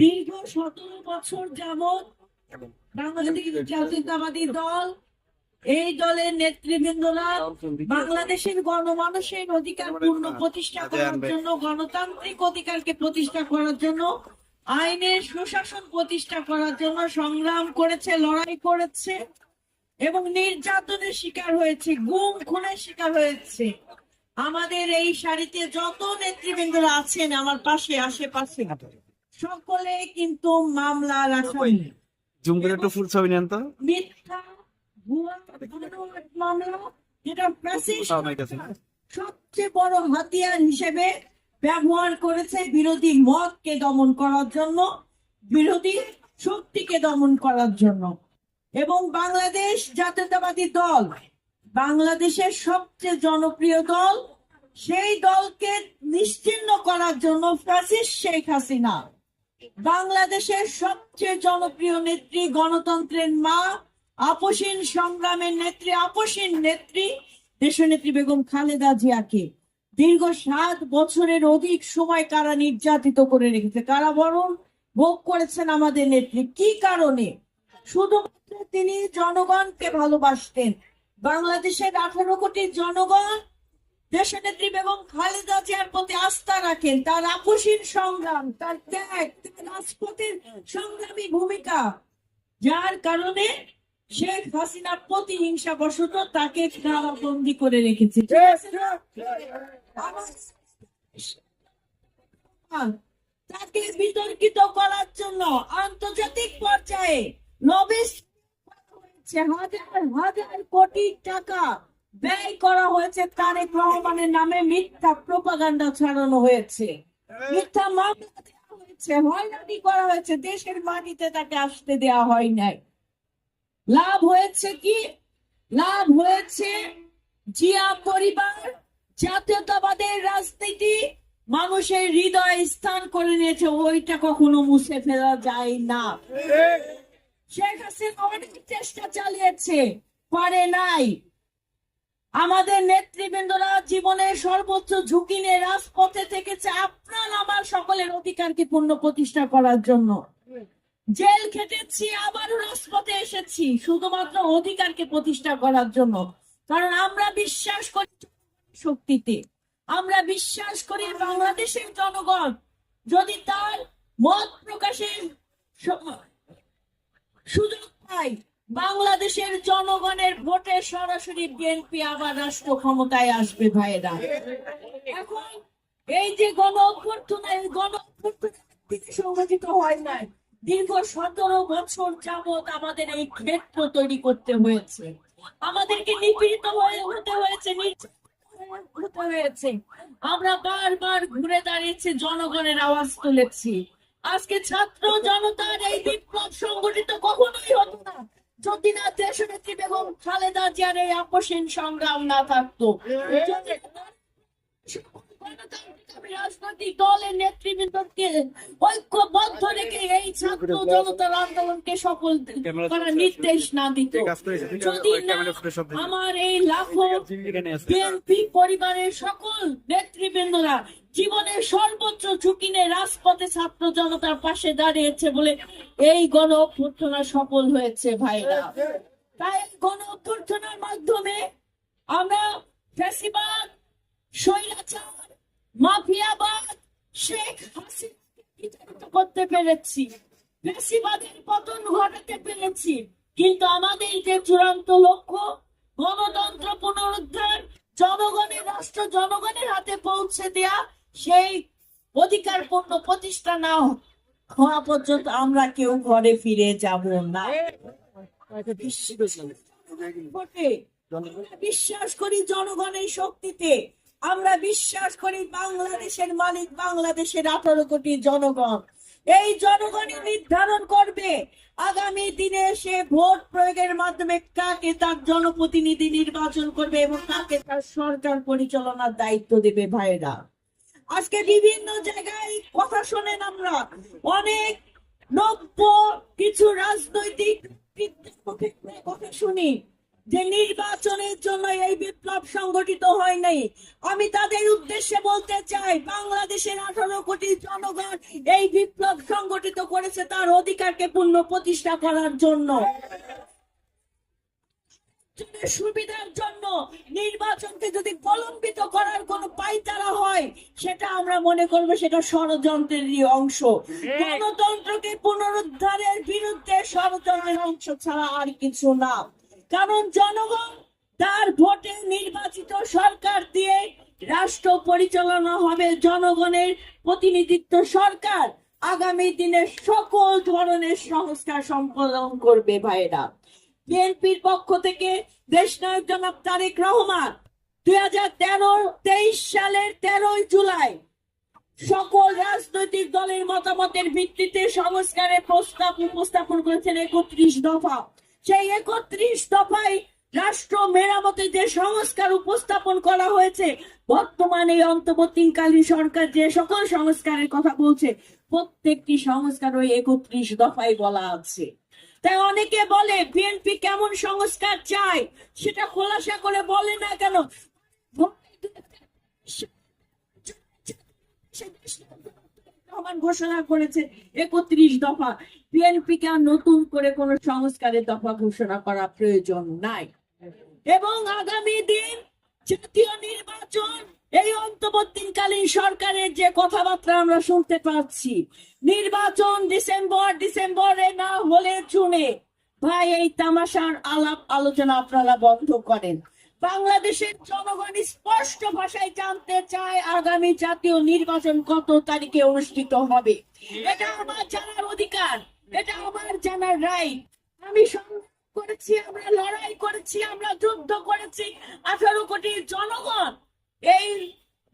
দীর্ঘ সতেরো বছর যাবৎ বাংলাদেশ জাতীয়তাবাদী দল, এই দলের নেতৃবৃন্দরা বাংলাদেশের গণমানুষের অধিকার পূর্ণ প্রতিষ্ঠা করার জন্য, গণতান্ত্রিক অধিকারকে প্রতিষ্ঠা করার জন্য, আইনের সুশাসন প্রতিষ্ঠা করার জন্য সংগ্রাম করেছে, লড়াই করেছে এবং নির্যাতনের শিকার হয়েছে, গুম খুনের শিকার হয়েছে। আমাদের এই সারিতে যত নেতৃবৃন্দরা আছেন, আমার পাশে, আশেপাশে। সকলে কিন্তু মামলার আসামি জুম করে একটু ফুল ছবি নেন তো। মিথ্যা ভুয়া মামলা যেটা? সবচেয়ে বড় হাতিয়ার হিসেবে ব্যবহার করেছে বিরোধী মতকে দমন করার জন্য বিরোধী শক্তিকে দমন করার জন্য। এবং বাংলাদেশ জাতীয়তাবাদী দল বাংলাদেশের সবচেয়ে জনপ্রিয় দল সেই দলকে নিশ্চিহ্ন করার জন্য ফ্যাসিস্ট শেখ হাসিনা। বাংলাদেশের সবচেয়ে জনপ্রিয় নেত্রী গণতন্ত্রের মা, আপসীন সংগ্রামের নেত্রী, আপসীন নেত্রী, দেশনেত্রী বেগম খালেদা জিয়াকে দীর্ঘ সাত বছরের অধিক সময় কারা নির্যাতিত করে রেখেছে কারাবরণ ভোগ করেছেন আমাদের নেত্রী? কি কারণে? শুধুমাত্র তিনি জনগণকে ভালোবাসতেন, বাংলাদেশের আঠারো কোটি জনগণ, দেশনেত্রী বেগম খালেদা প্রতি আস্থা রাখেন, তার আপসীন সংগ্রাম, তার ত্যাগ রাজপথের সংগ্রামী ভূমিকা। যার কারণে শেখ হাসিনা প্রতিহিংসা বশত তাকে কারাবন্দি করে রেখেছে। তাকে বিতর্কিত করার জন্য আন্তর্জাতিক পর্যায়ে হয়েছে। হাজার হাজার কোটি টাকা ব্যয় করা হয়েছে তারেক রহমানের নামে মিথ্যা প্রপাগান্ডা ছড়ানো হয়েছে। মিথ্যা মামলা দেওয়া হয়েছে হয়রানি করা হয়েছে দেশের মাটিতে তাকে আসতে দেওয়া হয় নাই। লাভ হয়েছে কি? লাভ হয়েছে জিয়া পরিবার জাতীয়তাবাদের রাজনীতি মানুষের হৃদয় স্থান করে নিয়েছে ওইটা কখনো মুছে ফেলা যায় না। শেখ হাসিনা অনেক চেষ্টা চালিয়েছে পারে নাই। আমাদের নেতৃবৃন্দরা জীবনের সর্বোচ্চ ঝুঁকি নিয়ে রাজপথে থেকেছে আপনার আমার সকলের অধিকারকে পূর্ণ প্রতিষ্ঠা করার জন্য। জেল খেটেছি, আবারও রাজপথে এসেছি, শুধুমাত্র অধিকারকে প্রতিষ্ঠা করার জন্য। কারণ আমরা বিশ্বাস করি শক্তিতে। আমরা বিশ্বাস করি বাংলাদেশের জনগণ। যদি তার মত প্রকাশের সুযোগ পায় বাংলাদেশের জনগণের ভোটে সরাসরি বিএনপি আবার রাষ্ট্র ক্ষমতায় আসবে, ভাইয়েরা। এখন এই যে গণ অভ্যর্থনা এই গণ হয় নাই। দীর্ঘ সতেরো বছর যাবত আমাদের এই ক্ষেত্র তৈরি করতে হয়েছে। আমাদেরকে নিপীড়িত হয়ে হতে হয়েছে হয়েছে। আমরা বারবার ঘুরে দাঁড়িয়েছি, জনগণের আওয়াজ তুলেছি। আজকে ছাত্র জনতার এই বিপ্লব সংগঠিত কখনোই হতো না। যদি না দেশনেত্রী বেগম খালেদা জিয়ার এই আকর্ষণ সংগ্রাম না থাকতো। রাজনৈতিক দলের নেতৃবৃন্দকে ঐক্যবদ্ধ রেখে এই ছাত্র জনতার আন্দোলনকে সফল করার নির্দেশ না দিত কাজ করেছে ঠিক আছে? যদি না ক্যামেরা ফুটেজ সব দেখি। আমার এই লাখো বিএনপি পরিবারের সকল নেতৃবৃন্দরা জীবনের সর্বোচ্চ ঝুঁকি নিয়ে রাজপথে ছাত্র জনতার পাশে দাঁড়িয়েছে বলে এই গণ অভ্যর্থনা সফল হয়েছে ভাইরা তাই গণ অভ্যর্থনার মাধ্যমে আমরা ফ্যাসিবাদ স্বৈরাচার মাফিয়াবাদ শেখ হাসিনাকে বিতাড়িত করতে পেরেছি। ফ্যাসিবাদের পতন ঘটাতে পেরেছি। কিন্তু আমাদের যে চূড়ান্ত লক্ষ্য গণতন্ত্র পুনরুদ্ধার জনগণের রাষ্ট্র জনগণের হাতে পৌঁছে দেয়া সেই অধিকার পূর্ণ প্রতিষ্ঠা না হওয়া পর্যন্ত আমরা কেউ ঘরে ফিরে যাব না। বিশ্বাস করি জনগণের শক্তিতে। আমরা বিশ্বাস করি বাংলাদেশের মালিক বাংলাদেশের আঠারো কোটি জনগণ। এই জনগণই নির্ধারণ করবে আগামী দিনে সে ভোট প্রয়োগের মাধ্যমে কাকে তার জনপ্রতিনিধি নির্বাচন করবে এবং কাকে তার সরকার পরিচালনার দায়িত্ব দেবে ভাইরা আজকে বিভিন্ন জায়গায় কথা শোনেন আমরা, অনেক নব্য কিছু রাজনৈতিক কথা শুনি। যে নির্বাচনের জন্য এই বিপ্লব সংগঠিত হয় নাই, আমি তাদের উদ্দেশ্যে বলতে চাই, বাংলাদেশের আঠারো কোটি জনগণ এই বিপ্লব সংগঠিত করেছে, তার অধিকারকে পূর্ণ প্রতিষ্ঠা করার জন্য। সুবিধার জন্য নির্বাচনকে যদি কলম্বিত করার কোন পাইতারা হয়, সেটা আমরা মনে করব সেটা ষড়যন্ত্রেরই অংশ। গণতন্ত্রকে পুনরুদ্ধারের বিরুদ্ধে ষড়যন্ত্রের অংশ ছাড়া আর কিছু না। কারণ জনগণ তার ভোটে নির্বাচিত সরকার দিয়ে রাষ্ট্র পরিচালনা হবে জনগণের প্রতিনিধিত্ব সরকার। আগামী দিনে সকল ধরনের সংস্কার সম্পাদন করবে ভাইরা বিএনপির পক্ষ থেকে দেশনায়ক জনাব তারেক রহমান, দুই হাজার তেরো তেইশ সালের তেরোই জুলাই সকল রাজনৈতিক দলের মতামতের ভিত্তিতে সংস্কারের প্রস্তাব উপস্থাপন করেছেন একত্রিশ দফা। সেই একত্রিশ দফায় রাষ্ট্র মেরামতে যে সংস্কার উপস্থাপন করা হয়েছে, বর্তমানে অন্তর্বর্তীকালীন সরকার যে সকল সংস্কারের কথা বলছে, প্রত্যেকটি সংস্কার ওই একত্রিশ দফায় বলা আছে। তাই অনেকে বলে বিএনপি কেমন সংস্কার চায়? সেটা খোলাসা করে বলে না কেন? রহমান ঘোষণা করেছে একত্রিশ দফা। বিএনপি কে আর নতুন করে কোন সংস্কারের দফা ঘোষণা করা প্রয়োজন নাই। এবং আগামী দিন জাতীয় নির্বাচন, এই অন্তর্বর্তীকালীন সরকারের যে কথাবার্তা আমরা শুনতে পাচ্ছি, নির্বাচন ডিসেম্বর, ডিসেম্বরে না হলে জুনে। ভাই, এই তামাশার আলাপ আলোচনা আপনারা বন্ধ করেন। বাংলাদেশের জনগণ স্পষ্ট ভাষায় জানতে চায় আগামী জাতীয় নির্বাচন কত তারিখে অনুষ্ঠিত হবে। এটা আমার জানার অধিকার, এটা আমার জানার রাইট আমি করেছি, আমরা লড়াই করেছি, আমরা যুদ্ধ করেছি। আঠারো কোটি জনগণ এই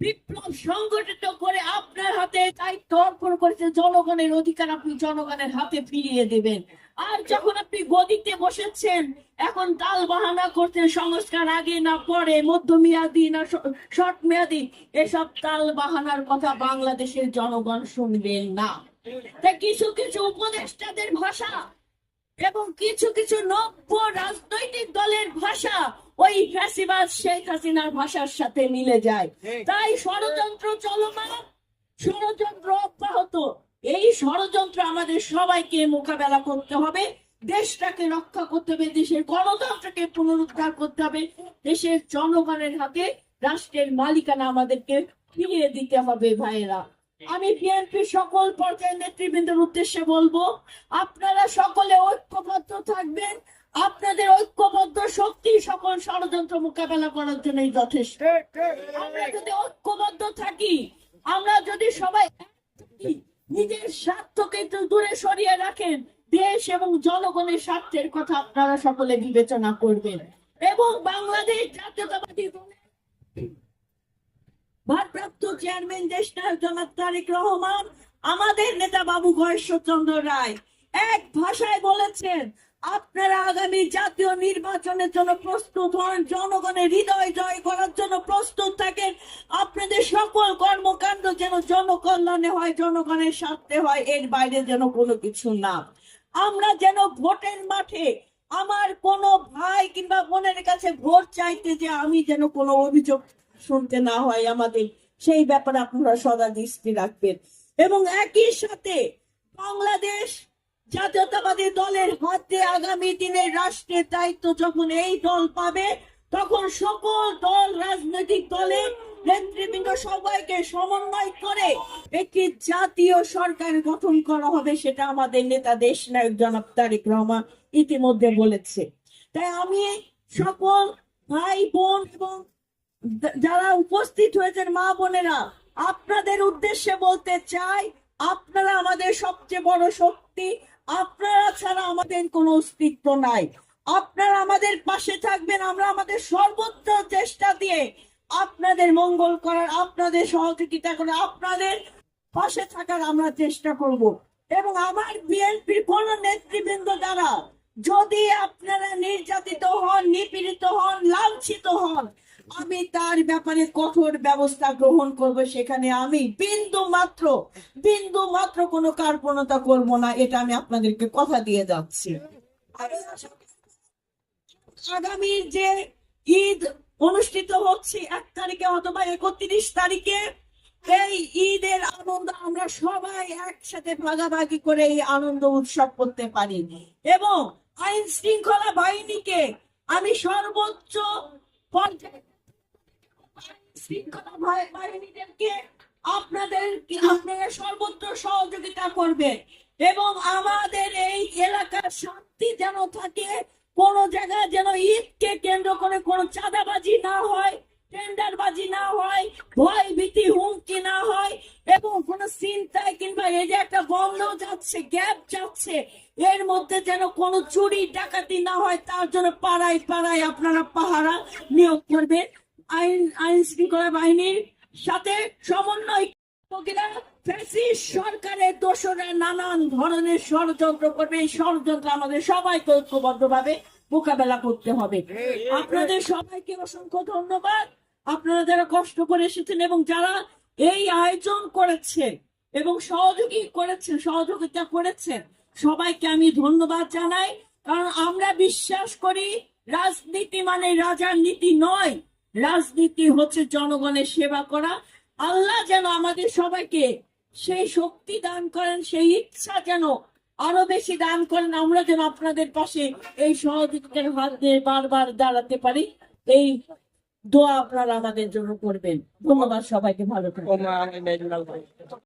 বিপ্লব সংগঠিত করে আপনার হাতে দায়িত্ব অর্পণ করেছে। জনগণের অধিকার আপনি জনগণের হাতে ফিরিয়ে দেবেন। আর যখন আপনি গদিতে বসেছেন এখন তাল বাহানা করছেন সংস্কার আগে না পরে মধ্যমেয়াদী না শর্ট মেয়াদী এসব তাল বাহানার কথা বাংলাদেশের জনগণ শুনবেন না। তাই কিছু কিছু উপদেষ্টাদের ভাষা এবং কিছু কিছু নব্য রাজনৈতিক দলের ভাষা ওই ফ্যাসিবাদ শেখ হাসিনার ভাষার সাথে মিলে যায়। তাই ষড়যন্ত্র চলমান ষড়যন্ত্র অব্যাহত। এই ষড়যন্ত্র আমাদের সবাইকে মোকাবেলা করতে হবে। দেশটাকে রক্ষা করতে হবে, দেশের গণতন্ত্রকে পুনরুদ্ধার করতে হবে, দেশের জনগণের হাতে রাষ্ট্রের মালিকানা আমাদেরকে ফিরিয়ে দিতে হবে ভাইয়েরা। আমি বিএনপি সকল পর্যায়ের নেতৃবৃন্দের উদ্দেশ্যে বলব, আপনারা সকলে ঐক্যবদ্ধ থাকবেন। আপনাদের ঐক্যবদ্ধ শক্তি সকল ষড়যন্ত্র মোকাবেলা করার জন্যই যথেষ্ট। আমরা যদি ঐক্যবদ্ধ থাকি, আমরা যদি সবাই নিজের স্বার্থকে দূরে সরিয়ে রাখেন। দেশ এবং জনগণের স্বার্থের কথা আপনারা সকলে বিবেচনা করবেন। এবং বাংলাদেশ জাতীয়তাবাদী ভারপ্রাপ্ত চেয়ারম্যান দেশ নায়ক জনাব তারেক রহমান, আমাদের নেতা বাবু গয়েশ্বরচন্দ্র রায় এক ভাষায় বলেছেন আপনারা আগামী জাতীয় নির্বাচনের জন্য প্রস্তুত হন, জনগণের হৃদয় জয় করার জন্য প্রস্তুত থাকেন। আপনাদের সকল কর্মকাণ্ড যেন জনকল্যাণে হয়, জনগণের স্বার্থে হয়, এর বাইরে যেন কোনো কিছু না। আমরা যেন ভোটের মাঠে আমার কোনো ভাই কিংবা বোনের কাছে ভোট চাইতে যে আমি যেন কোনো অভিযোগ শুনতে না হয় আমাদের, সেই ব্যাপারে আপনারা সদা দৃষ্টি রাখবেন। এবং একই সাথে বাংলাদেশ জাতীয়তাবাদী দলের হাতে আগামী দিনে রাষ্ট্রের দায়িত্ব যখন এই দল পাবে, তখন সকল দল, রাজনৈতিক দলের নেতৃবৃন্দ সবাইকে সমন্বয় করে একটি জাতীয় সরকার গঠন করা হবে, সেটা আমাদের নেতা দেশ নায়ক জনাব তারেক রহমান ইতিমধ্যে বলেছে। তাই আমি সকল ভাই, বোন এবং যারা উপস্থিত হয়েছেন মা বোনেরা, আপনাদের উদ্দেশ্যে বলতে চাই, আপনারা আমাদের সবচেয়ে বড় শক্তি আপনারা ছাড়া আমাদের কোনো অস্তিত্ব নাই। আপনারা আমাদের পাশে থাকবেন, আমরা আমাদের সর্বোচ্চ চেষ্টা দিয়ে আপনাদের মঙ্গল করার, আপনাদের সহযোগিতা করে আপনাদের পাশে থাকার আমরা চেষ্টা করব। এবং আমার বিএনপির কোন নেতৃবৃন্দ দ্বারা যদি আপনারা নির্যাতিত হন, নিপীড়িত হন, লাঞ্ছিত হন আমি তার ব্যাপারে কঠোর ব্যবস্থা গ্রহণ করব সেখানে আমি বিন্দু মাত্র বিন্দু মাত্র কোনো কার্পণতা করব না, এটা আমি আপনাদেরকে কথা দিয়ে যাচ্ছি। আগামী যে ঈদ অনুষ্ঠিত হচ্ছে এক তারিখে অথবা একত্রিশ তারিখে, এই ঈদের আনন্দ আমরা সবাই একসাথে ভাগাভাগি করে এই আনন্দ উৎসব করতে পারি। এবং আইন শৃঙ্খলা বাহিনীকে আমি সর্বোচ্চ পর্যায়ে শৃঙ্খলা আপনাদের আপনারা সর্বোচ্চ সহযোগিতা করবে এবং আমাদের এই এলাকার শান্তি যেন থাকে, কোন জায়গায় যেন ঈদকে কেন্দ্র করে কোনো চাঁদাবাজি না হয়, টেন্ডারবাজি না হয় ভয় ভীতি হুমকি না হয় এবং কোন চিন্তায় কিংবা এই যে একটা বন্ধ যাচ্ছে, গ্যাপ যাচ্ছে, এর মধ্যে যেন কোনো চুরি, ডাকাতি না হয়, তার জন্য পাড়ায় পাড়ায় আপনারা পাহারা নিয়োগ করবেন। আইন আইন শৃঙ্খলা বাহিনীর সাথে সমন্বয় সরকারের দোষরা নানান ধরনের ষড়যন্ত্র করবে। এই ষড়যন্ত্র আমাদের সবাইকে ঐক্যবদ্ধভাবে মোকাবেলা করতে হবে। আপনাদের সবাইকে অসংখ্য ধন্যবাদ। আপনারা যারা কষ্ট করে এসেছেন এবং যারা এই আয়োজন করেছে এবং সহযোগী করেছেন সহযোগিতা করেছেন সবাইকে আমি ধন্যবাদ জানাই। কারণ আমরা বিশ্বাস করি রাজনীতি মানে রাজার নীতি নয়। রাজনীতি হচ্ছে জনগণের সেবা করা। আল্লাহ যেন আমাদের সবাইকে সেই শক্তি দান করেন, সেই ইচ্ছা যেন আরও বেশি দান করেন। আমরা যেন আপনাদের পাশে এই সহযোগিতার হাত দিয়ে বারবার দাঁড়াতে পারি। এই দোয়া আপনারা আমাদের জন্য করবেন। ধন্যবাদ সবাইকে ভালো থাকবেন।